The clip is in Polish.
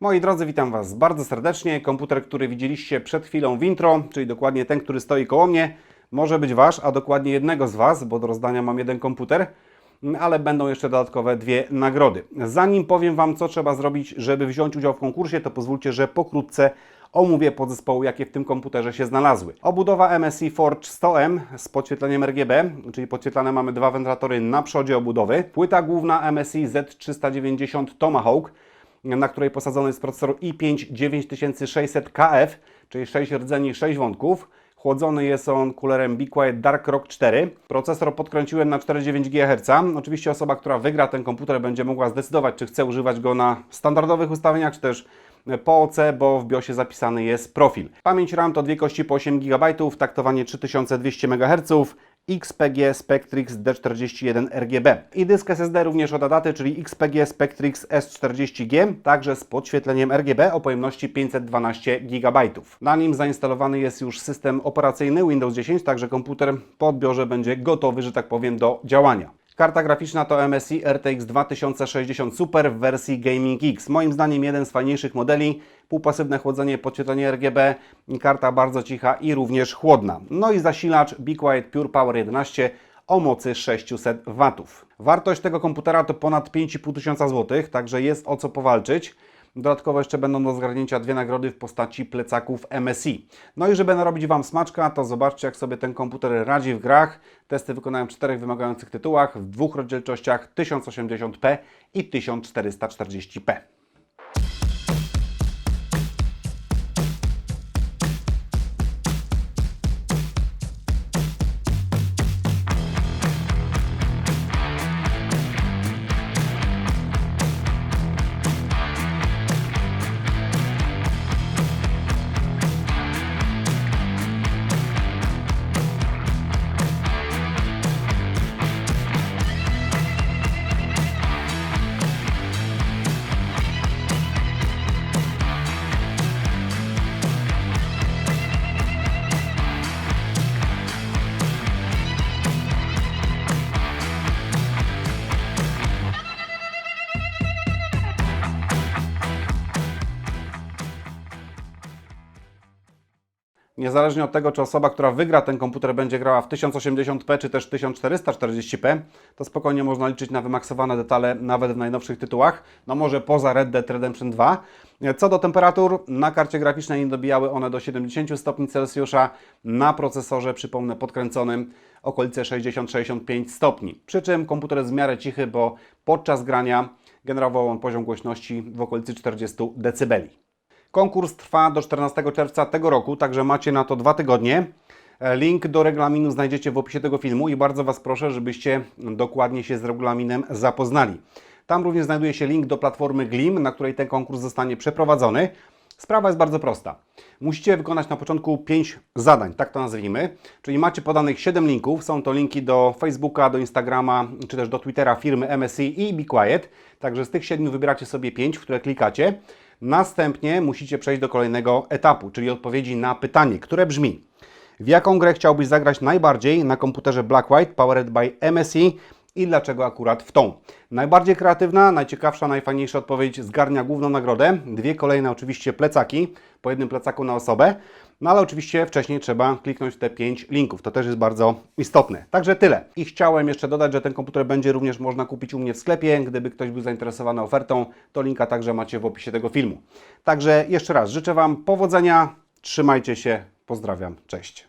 Moi drodzy, witam Was bardzo serdecznie. Komputer, który widzieliście przed chwilą w intro, czyli dokładnie ten, który stoi koło mnie, może być Wasz, a dokładnie jednego z Was, bo do rozdania mam jeden komputer, ale będą jeszcze dodatkowe dwie nagrody. Zanim powiem Wam, co trzeba zrobić, żeby wziąć udział w konkursie, to pozwólcie, że pokrótce omówię podzespoły, jakie w tym komputerze się znalazły. Obudowa MSI Forge 100M z podświetleniem RGB, czyli podświetlane mamy dwa wentylatory na przodzie obudowy. Płyta główna MSI Z390 Tomahawk, na której posadzony jest procesor i5 9600KF, czyli 6 rdzeni, 6 wątków. Chłodzony jest on kulerem Be Quiet Dark Rock 4. Procesor podkręciłem na 4,9 GHz. Oczywiście osoba, która wygra ten komputer będzie mogła zdecydować, czy chce używać go na standardowych ustawieniach, czy też po OC, bo w BIOSie zapisany jest profil. Pamięć RAM to dwie kości po 8 GB, taktowanie 3200 MHz, XPG Spectrix D41 RGB i dysk SSD również od Adaty, czyli XPG Spectrix S40G, także z podświetleniem RGB o pojemności 512 GB. Na nim zainstalowany jest już system operacyjny Windows 10, także komputer po odbiorze będzie gotowy, że tak powiem, do działania. Karta graficzna to MSI RTX 2060 Super w wersji Gaming X. Moim zdaniem jeden z fajniejszych modeli. Półpasywne chłodzenie, podświetlenie RGB, karta bardzo cicha i również chłodna. No i zasilacz Be Quiet Pure Power 11 o mocy 600 W. Wartość tego komputera to ponad 5500 zł, także jest o co powalczyć. Dodatkowo jeszcze będą do zgarnięcia dwie nagrody w postaci plecaków MSI. No i żeby narobić Wam smaczka, to zobaczcie jak sobie ten komputer radzi w grach. Testy wykonałem w czterech wymagających tytułach, w dwóch rozdzielczościach 1080p i 1440p. Niezależnie od tego, czy osoba, która wygra ten komputer będzie grała w 1080p czy też 1440p, to spokojnie można liczyć na wymaksowane detale nawet w najnowszych tytułach, no może poza Red Dead Redemption 2. Co do temperatur, na karcie graficznej nie dobijały one do 70 stopni Celsjusza, na procesorze, przypomnę, podkręconym okolice 60-65 stopni. Przy czym komputer jest w miarę cichy, bo podczas grania generował on poziom głośności w okolicy 40 dB. Konkurs trwa do 14 czerwca tego roku, także macie na to dwa tygodnie. Link do regulaminu znajdziecie w opisie tego filmu i bardzo Was proszę, żebyście dokładnie się z regulaminem zapoznali. Tam również znajduje się link do platformy Glim, na której ten konkurs zostanie przeprowadzony. Sprawa jest bardzo prosta. Musicie wykonać na początku 5 zadań, tak to nazwijmy. Czyli macie podanych 7 linków. Są to linki do Facebooka, do Instagrama, czy też do Twittera firmy MSI i Be Quiet. Także z tych 7 wybieracie sobie 5, w które klikacie. Następnie musicie przejść do kolejnego etapu, czyli odpowiedzi na pytanie, które brzmi: w jaką grę chciałbyś zagrać najbardziej na komputerze Black White powered by MSI i dlaczego akurat w tą? Najbardziej kreatywna, najciekawsza, najfajniejsza odpowiedź zgarnia główną nagrodę. Dwie kolejne oczywiście plecaki, po jednym plecaku na osobę. No ale oczywiście wcześniej trzeba kliknąć te 5 linków, to też jest bardzo istotne. Także tyle. I chciałem jeszcze dodać, że ten komputer będzie również można kupić u mnie w sklepie. Gdyby ktoś był zainteresowany ofertą, to linka także macie w opisie tego filmu. Także jeszcze raz życzę Wam powodzenia, trzymajcie się, pozdrawiam, cześć.